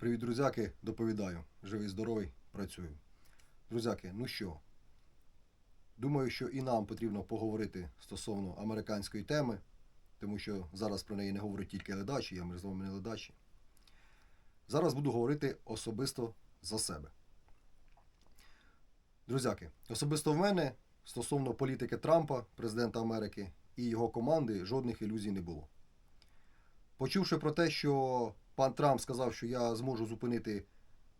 Привіт, друзяки, доповідаю. Живий, здоровий, працюю. Друзяки, ну що? Думаю, що і нам потрібно поговорити стосовно американської теми, тому що зараз про неї не говорять тільки ледачі, я ми не ледачі. Зараз буду говорити особисто за себе. Друзяки, особисто в мене стосовно політики Трампа, президента Америки, і його команди жодних ілюзій не було. Почувши про те, що пан Трамп сказав, що я зможу зупинити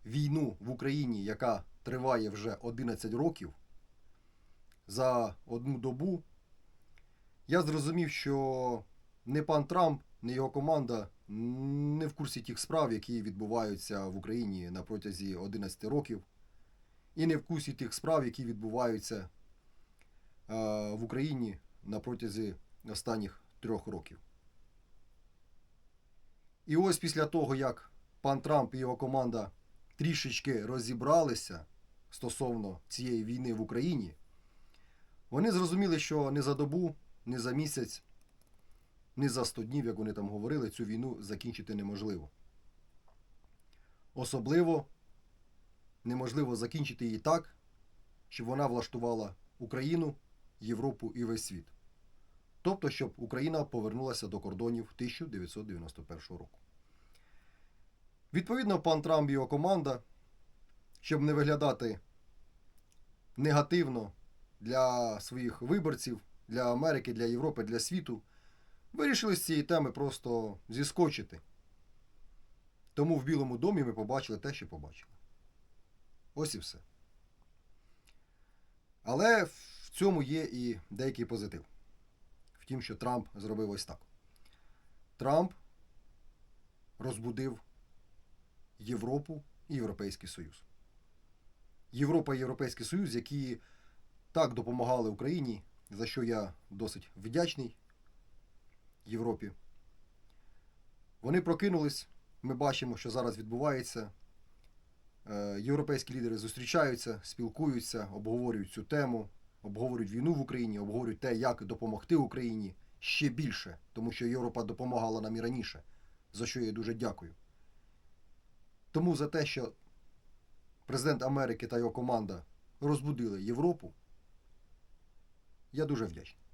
війну в Україні, яка триває вже 11 років, за одну добу, я зрозумів, що не пан Трамп, не його команда не в курсі тих справ, які відбуваються в Україні на протязі 11 років, і не в курсі тих справ, які відбуваються е, в Україні на протязі останніх трьох років. І ось після того, як пан Трамп і його команда трішечки розібралися стосовно цієї війни в Україні, вони зрозуміли, що не за добу, не за місяць, не за 100 днів, як вони там говорили, цю війну закінчити неможливо. Особливо неможливо закінчити її так, щоб вона влаштувала Україну, Європу і весь світ. Тобто, щоб Україна повернулася до кордонів 1991 року. Відповідно, пан Трамп і його команда, щоб не виглядати негативно для своїх виборців, для Америки, для Європи, для світу, вирішили з цієї теми просто зіскочити. Тому в Білому домі ми побачили те, що побачили. Ось і все. Але в цьому є і деякий позитив. В тім, що Трамп зробив ось так. Трамп розбудив Європу і Європейський Союз. Європа і Європейський Союз, які так допомагали Україні, за що я досить вдячний Європі. Вони прокинулись. Ми бачимо, що зараз відбувається. Е, Європейські лідери зустрічаються, спілкуються, обговорюють цю тему, обговорюють війну в Україні, обговорюють те, як допомогти Україні ще більше, тому що Європа допомагала нам і раніше, за що я дуже дякую. Тому за те, що президент Америки та його команда розбудили Європу, я дуже вдячний.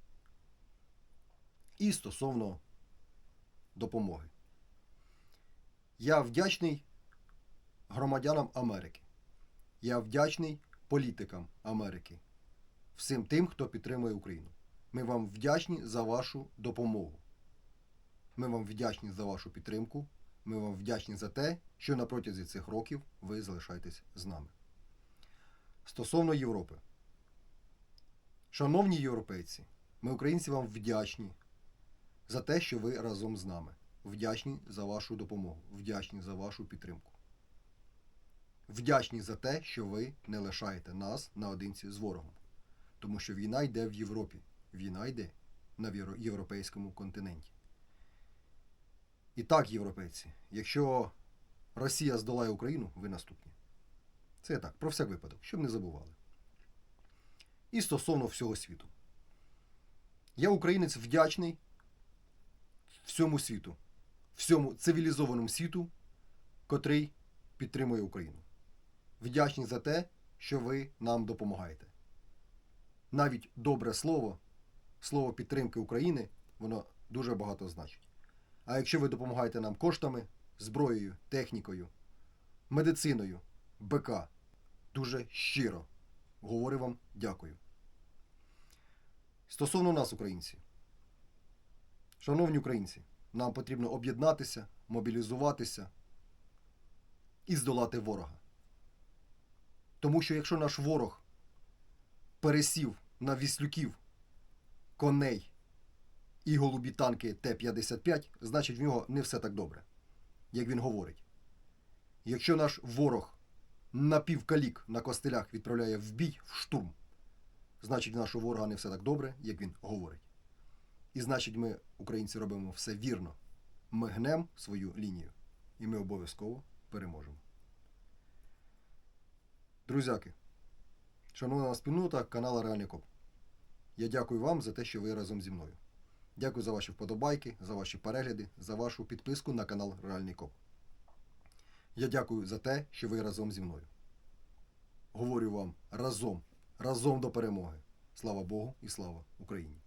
І стосовно допомоги. Я вдячний громадянам Америки. Я вдячний політикам Америки, всім тим, хто підтримує Україну. Ми вам вдячні за вашу допомогу. Ми вам вдячні за вашу підтримку. Ми вам вдячні за те, що на протязі цих років ви залишаєтесь з нами. Стосовно Європи. Шановні європейці, ми, українці, вам вдячні за те, що ви разом з нами. Вдячні за вашу допомогу, вдячні за вашу підтримку. Вдячні за те, що ви не лишаєте нас наодинці з ворогом. Тому що війна йде в Європі, війна йде на європейському континенті. І так, європейці, якщо Росія здолає Україну, ви наступні. Це так, про всяк випадок, щоб не забували. І стосовно всього світу. Я українець вдячний всьому світу, всьому цивілізованому світу, котрий підтримує Україну. Вдячний за те, що ви нам допомагаєте. Навіть добре слово, слово підтримки України, воно дуже багато значить. А якщо ви допомагаєте нам коштами, зброєю, технікою, медициною, БК, дуже щиро говорю вам дякую. Стосовно нас, українці. Шановні українці, нам потрібно об'єднатися, мобілізуватися і здолати ворога. Тому що якщо наш ворог пересів на віслюків, коней і голубі танки Т-55, значить в нього не все так добре, як він говорить. Якщо наш ворог напівкалік на костелях відправляє в бій, в штурм, значить в нашого ворога не все так добре, як він говорить. І значить, ми, українці, робимо все вірно. Ми гнемо свою лінію. І ми обов'язково переможемо. Друзяки, шановна спільнота канала Реальний Коп. Я дякую вам за те, що ви разом зі мною. Дякую за ваші вподобайки, за ваші перегляди, за вашу підписку на канал Реальний Коп. Я дякую за те, що ви разом зі мною. Говорю вам разом, разом до перемоги. Слава Богу і слава Україні.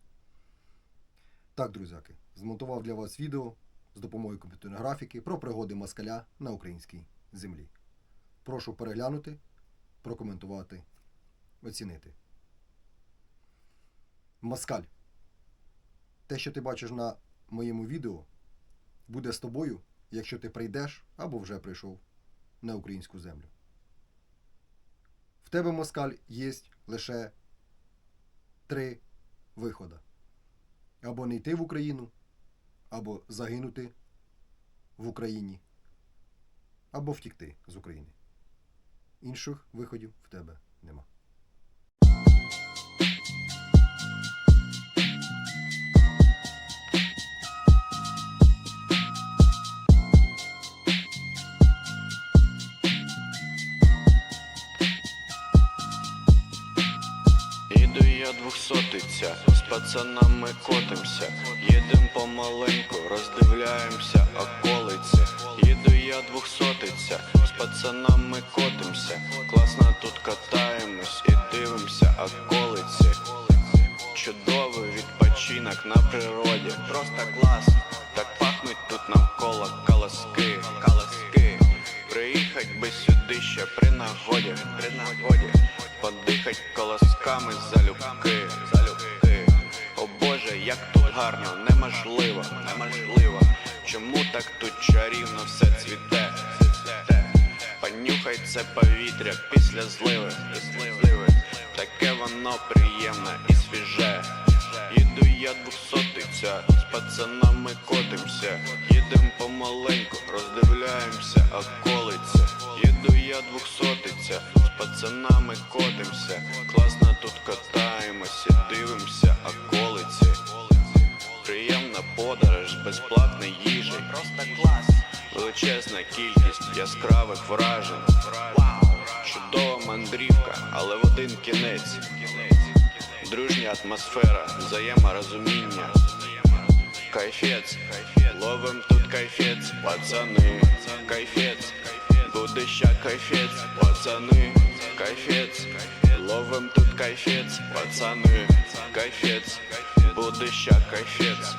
Так, друзяки, змонтував для вас відео з допомогою комп'ютерної графіки про пригоди москаля на українській землі. Прошу переглянути, прокоментувати, оцінити. Москаль. Те, що ти бачиш на моєму відео, буде з тобою, якщо ти прийдеш або вже прийшов на українську землю. В тебе, москаль, є лише три виходи. Або не йти в Україну, або загинути в Україні, або втікти з України. Інших виходів в тебе нема. Я двохсотиця, з пацанами котимся, їдем помаленьку, роздивляємося околиці. Їду я двохсотиця, з пацанами котимся, класно тут катаємось і дивимося околиці. Чудовий відпочинок на природі, просто клас. Так пахнуть тут навколо колоски, колоски. Приїхать би сюди ще при нагоді, при нагоді. Подихать колосками залюбки, залюбки. О Боже, як тут гарно, неможливо, неможливо. Чому так тут чарівно все цвіте? Понюхай це повітря після зливи, зливи. Таке воно приємне і свіже. Їду я двохсотиця, з пацанами котимся, їдем помаленьку, роздивляємося околиці. Їду я двохсотиця, з пацанами котимся, класно тут катаємось дивимося околиці. Приємна подорож, безплатний їжі, просто клас. Величезна кількість яскравих вражень. Чудова мандрівка, але в один кінець. Дружня атмосфера, взаєморозуміння. Кайфець, ловим тут кайфець, пацани, кайфець, буде ща кайфець, пацани, кайфець, ловим тут кайфець, пацани, кайфець, буде ща кайфець.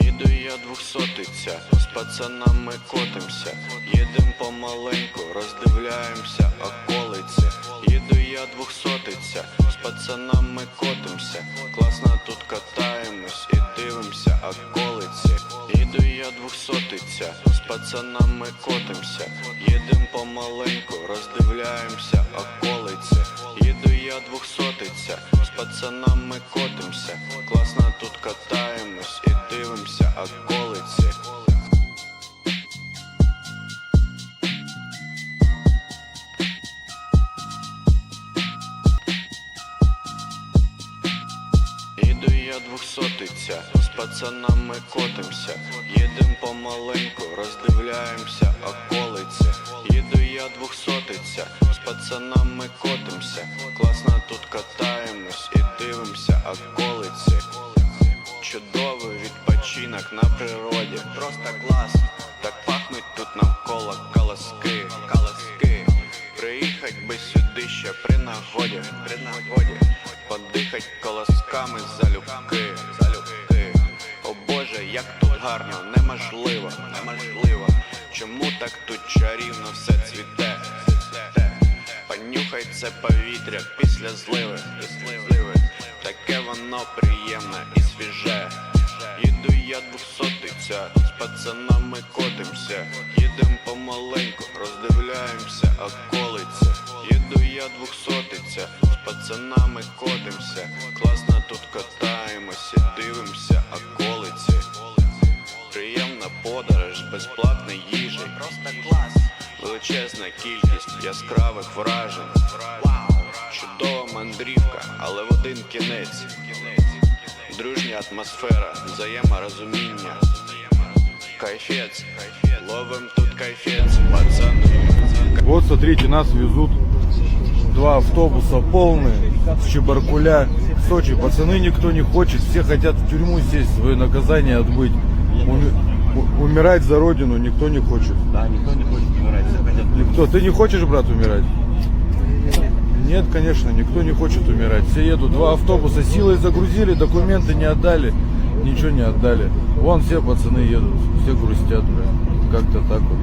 Їду я двохсотиця, з пацанами котимся, їдем помаленьку, роздивляємося околиці. Їду я двохсотиця, з пацанами котимся, класно тут катаємось і дивимося околиці. Їду я двохсотиця, з пацанами котимся, їдем помаленьку, роздивляємося околиці. Їду я двохсотиця, з пацанами котимся, класно тут катаємось і дивимося околиці. Іду я двохсотиця, з пацанами котимся, їдем помаленьку, роздивляємося околиці. Їду я двохсотиця, з пацанами котимся, класно тут катаємось і дивимося околиці. Чудовий відпочинок на природі, просто клас. Так пахнуть тут навколо колоски, колоски. Приїхать би сюди ще при нагоді, при нагоді. Подихать колосками залюбки, залюбки. О Боже, як тут гарно, неможливо, неможливо. Чому так тут чарівно все цвіте? Понюхай це повітря після зливи. Таке воно приємне і свіже. Їду я двохсотиця, з пацанами котимся, їдем помаленьку, роздивляємося околиці. Їду я двохсотиця, з пацанами котимся, класно тут катаємось і дивимося околиці. Приємна подорож, безплатний їжі, просто клас. Величезна кількість яскравих вражень. Чудова мандрівка, але в один кінець. Дружня атмосфера, взаєморозуміння. Кайфець, ловим тут кайфець, пацани. Вот смотрите, нас везут два автобуса полные с Чебаркуля в Сочи. Пацаны никто не хочет, все хотят в тюрьму сесть, свое наказание отбыть. У- умирать за родину никто не хочет. Да, никто не хочет умирать, все хотят Что, ты не хочешь, брат, умирать? Нет, конечно, никто не хочет умирать. Все едут. Два автобуса силой загрузили, документы не отдали, ничего не отдали. Вон все пацаны едут, все грустят, бля. Как-то так вот.